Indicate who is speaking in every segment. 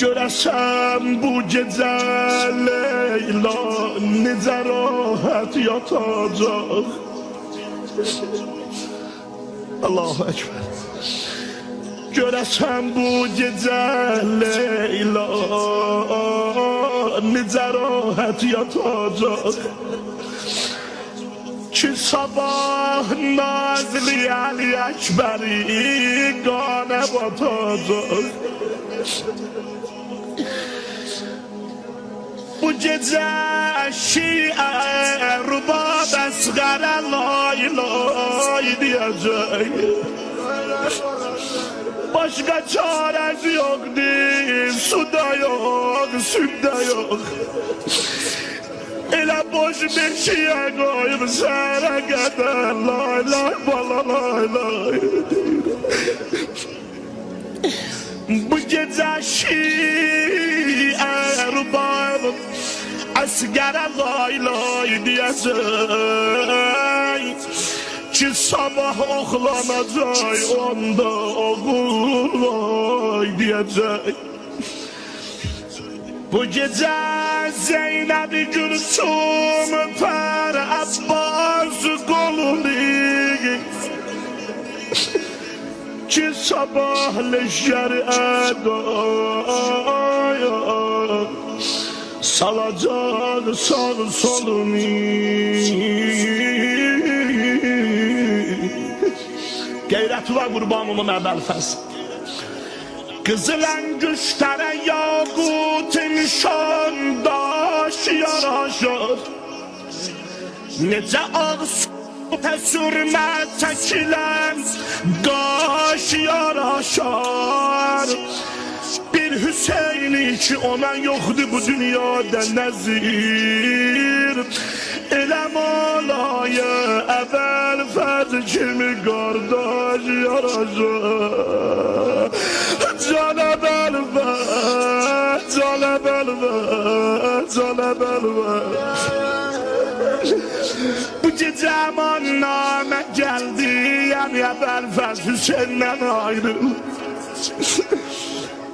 Speaker 1: جرشم بو جزل ایلا نزراحت یا تاجا. الله اکبر. جرشم بو جزل ایلا نزراحت یا تاجا. Ki sabah Nazlı Ali Ekber'i qanə batacaq Bu gece şiə rubab əsqərə lay lay diyecek. Başka çaresi yoktu Suda yok, sütte yok Elə boş bir şiə koyup sənə qədər Lay lay bala lay lay Bu gece şiə rubab Əsqərə lay lay diyecek Ki sabah oxlanacaq onda oğul vay diyecek Bu gece Zeynep Gülsüm Per Abbas kolunu Ki sabah leşer edaya Salacak sağ solunu Qeyrət var qurbanımın əbəlfəz Qızılan güçlərə yaqut nişan daş yaraşır Necə ağ sürmə çəkilən qaş yaraşar Bir Hüseyni ki ona yoktu bu dünyada nezir. Elə malaya əvvəl fəz kimi qardaş yaraşır Canə bəlvə, canə bəlvə, canə bəlvə Bu gece aman name geldi Yani ben Fəz Hüseyin'den ayrıl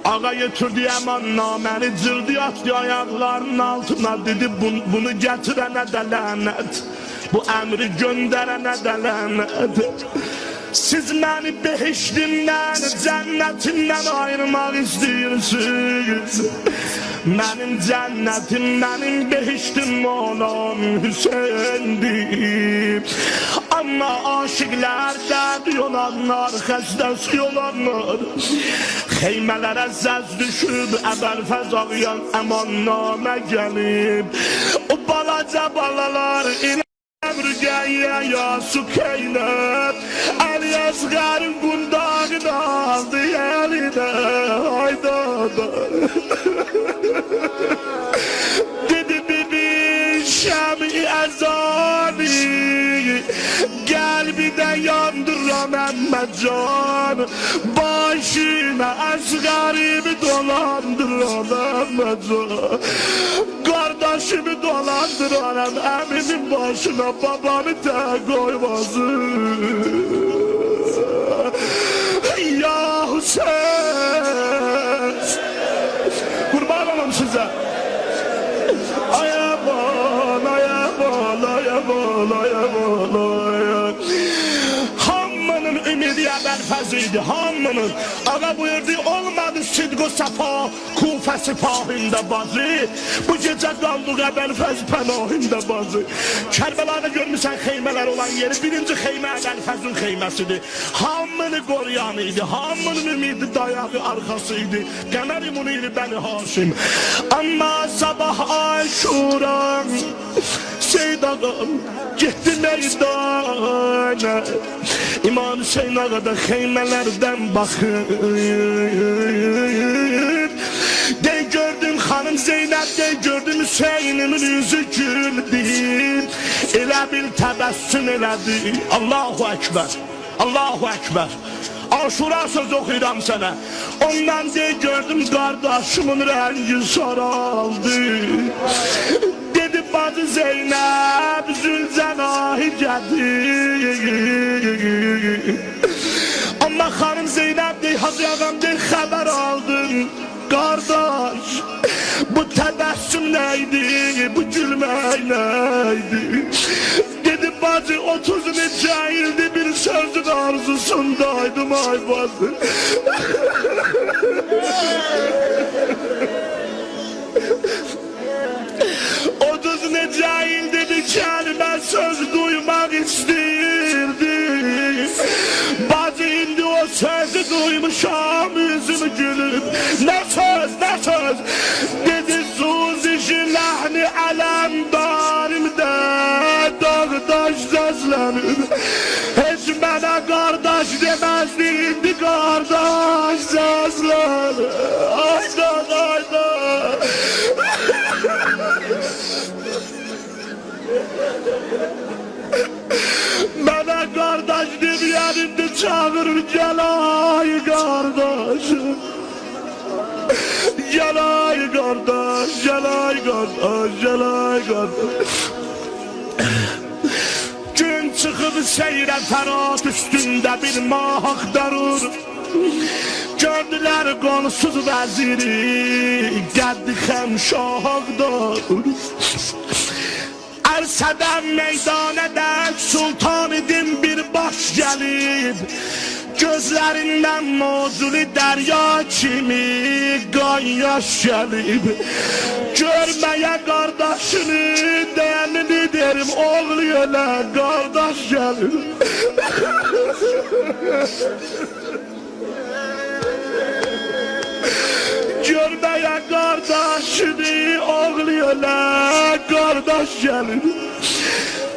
Speaker 1: Ağa götürdü aman naməni cırdı atdı ayaqlarının altına. Dedi bunu, bunu getirene de lanet. Bu emri gönderene de lanet Siz beni behiştimden, cennetinden ayırmak istiyorsunuz Benim cennetim, benim behiştim olan Hüseyin'dir. Ama aşıklar derdi olanlar, xəstəsi olanlar Xeymələrə zəz düşüb, əbəl fəzalıyan əmannamə gəlib. O balaca balalar inə Emrügeye ya su keynep El yazgarın gundağını aldı eline Hayda da. Dedi bibi şami ezani Gel bir de yandıran emme can. Başına asgarimi dolandıran emme can. Kardeşimi dolandıran emimin başına babamı da koymasın Hüseyin Kurban olun size. Ay aman, ay aman, ay aman, ay ümidi əbəlfəziydi, hammanın Ağa buyurdu, olmadı sidq-o səfa Kufə sipahində bazı. Bu gecə qaldıq əbəlfəz pənahində bazı. Kərbəlada görmüsən xeymələr olan yeri Birinci xeymə əbəlfəzin xeyməsidir. Hamını qoruyan idi, hamının ümidi dayağı arxasıydı Qəmər muniri bəni Haşim. Amma sabah aşuran Seyyid ağam gitti meydana İmam Hüseyin ağa da xeymələrdən baxır De gördüm hanım Zeynep de gördüm Hüseyin'imin yüzü güldü. Elə bil təbəssüm elədi Allahu Ekber Allahu Ekber. Aşura söz okuyuram sana. Ondan de gördüm kardeşimin rengi saraldı Bacı Zeynep Zülcenahi geldi. Ama hanım Zeynep de Hacı ağam de haber aldım. Kardeş bu tebessüm neydi bu gülmek neydi Dedi bacı otuz ildi bir sözün arzusundaydım ay bacı kəlmə söz duymaq istəyirdi Bacı indi o sözü duymuşam yüzüm gülüb Ne söz ne söz? Dedi suzişi ləhni ələm darimdə Dağdaş səslənib Heç mənə qardaş deməzdi indi qardaş səslənib Mənə qardaş deməyənimdə çağırır gəlay qardaş Gəlay qardaş, gəlay qardaş, gəlay qardaş Gün çıxıb seyrə fərat üstündə bir mah axtarır Gördülər qonusuz vəziri Qəddi xəmşahaqdır Ərsədən meydanədə sultan idim bir baş gəlib Gözlərindən mozuli dərya kimi qan yaş gəlib Görməyə qardaşını dəyənini derim oğlu elə qardaş gəlib Görməyə qardaşını oğlu elə qardaş gəlir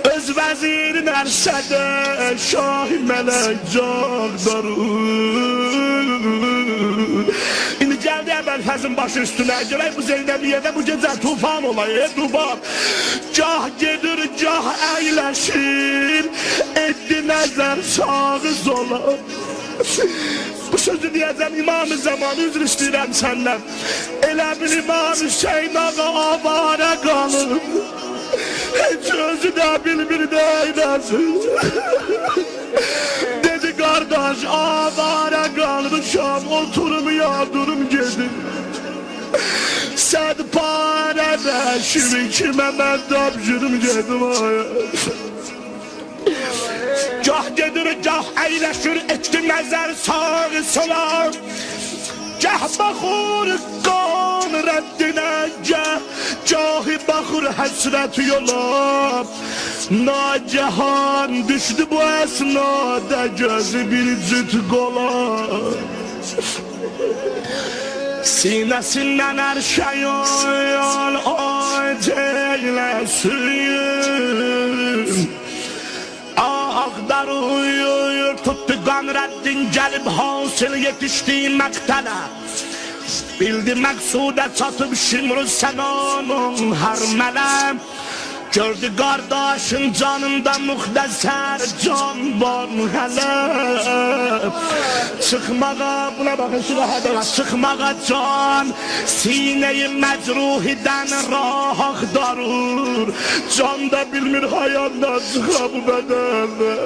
Speaker 1: Öz vəzirin ərsədə şah mələk cağdarır İndi gəldi əvvəl fəzin başı üstünə Görək bu Zeynəbiyyədə bu gecə tufan olayı, tufan Gah gedir, gah əyləşir Etdi nəzər sağı zola. Bu sözü diyeceğim imam-ı zamanı üzr istəyirəm səndən Elə bil imam Hüseyin ağa avara qalıb Də bilmir neyləsin Dedi qardaş avara qalmışam Oturum yardurum gedim Sən parə bəşimi kimə mən tapşırım gedim ay Gah gedir, gah əyləşir, etdi nəzər sağı sola Gah baxır qan rəddinə, gah gahi baxır həsrət yola Nacahan düşdü bu əsnada gözü bir cüt qola. Sinəsindən hər şey yol aç eyləsin Ağdar uyuyor tuttu Gamreddin gelip hasıl yetiştiği mektele Bildi meksude çatıp şimru senanın her melem Gördü kardeşin canında muhteser can var hele. Çıkmağa buna bakın şu rahata Çıkmağa can. Sineyi mecruhiden rah aktarır Can da bilmir hayattan çıka bu bedende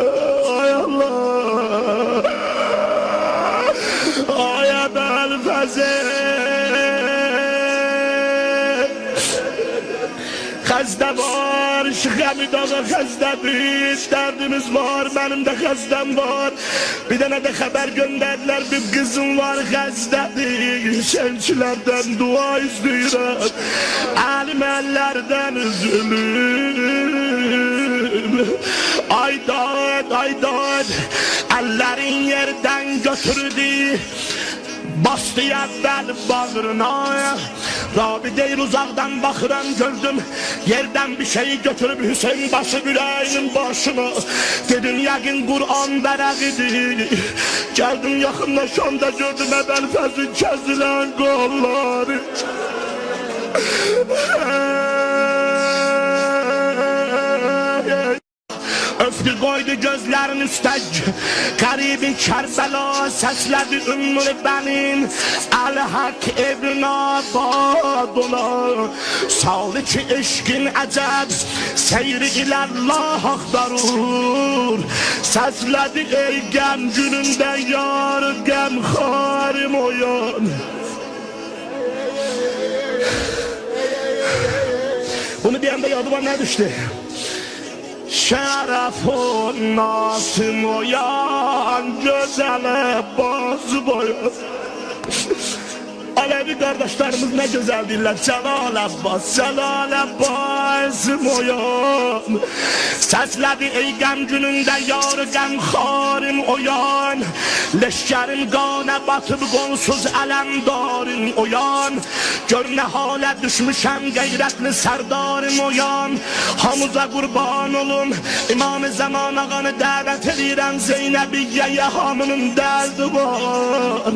Speaker 1: Ay Allah. Ay Ebel Xəstə var, Şıxəmid ağa xəstədir Dərdimiz var, mənim də xəstəm var. Bir dənə də xəbər göndərdilər Bir qızım var xəstədir Şəmçilərdən dua istəyirəm Əlim əllərdən üzülür. Ay dad, ay dad Əllərin yerdən götürdü Əvvəl bağrına. Rabi deyir uzaqdan baxıram gördüm. Yerdən bir şey götürüb Hüseyin başı ürəyinin başına. Dedim yəqin Qur'an vərəqidir Gəldim yaxınlaşanda gördüm əvvəl fəzin kəsilən qolları Öptü koydu gözlerini üstek Garibi Kerbela sesledi ümmü benim. El hak ibn abadına Sağlı ki eşkin acab Seyri iler Allah darur Sesledi ey gem günümde yar gem harim oyun Bunu bir anda yadıma ne düştü? Şerefun nasım oyan Gözele boz boyu Alevi kardeşlerimiz ne güzel diller Celal Abbas, Celal Abbas Moyan Səslədi ey qəm günündə yar qəm xarim oyan Leşkərim qanə batıb qonsuz ələmdarim oyan. Gör nə halə düşmüşəm qeyrətli sərdarım oyan. Hamıza qurban olum İmam-ı Zaman ağanı dəvət edirəm Zeynəbiyyəyə hamının dərdi var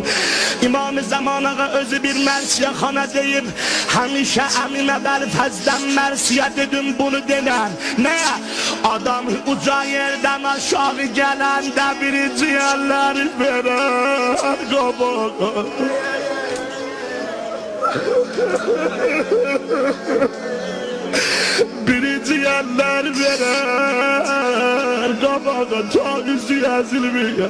Speaker 1: İmam-ı Zaman ağa özü bir mərsiyəxana deyib Həmişə əminə bəli fəzdən mərsiyə dedim bunu denən Nə? Adam uca yerdən aşağı gələndə biri ciyərləri verər qabağa Biri ciyerler verer Kabağa tanesi ezilmiyor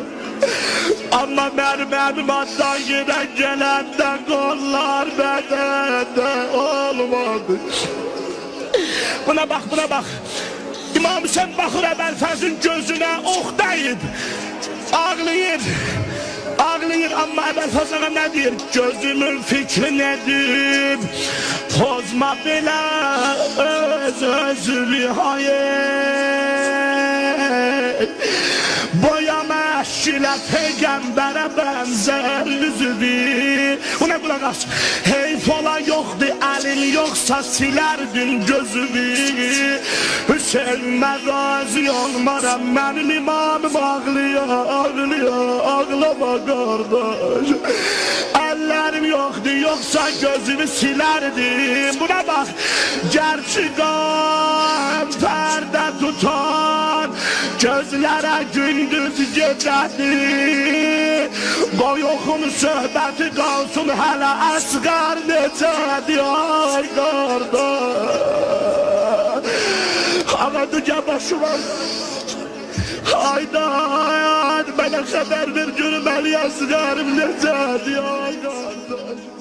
Speaker 1: Ama mermerim hatta yine gelende kollar bedende olmadı. Buna bak buna bak. İmam Hüseyin bakır Ebelfez'in gözüne ok deyip Ağlayır Ağlayır ama Ebelfez ağa ne diyor Gözümün fikri nedir? Pozma bile öz özlü hayır. Boyama eşkile peygambere benzer yüzüdür Buna kulak aç Heyf ola yoktu yoksa silerdin gözümü. Hüseyin'e razı olmaram benim imamım ağlıyor ağlıyor ağlama kardeş. Ellerim yoktu yoksa gözümü silerdim. Buna bak gerçi kan perde tutan Gözlere gündüz gecədir Qoy oxun söhbəti qalsın hələ əsqər necədir ay qardaş? Havadı gəbaşıma Hayda Mənə xəbər ver görüm əli əsqərim necədir ay qardaş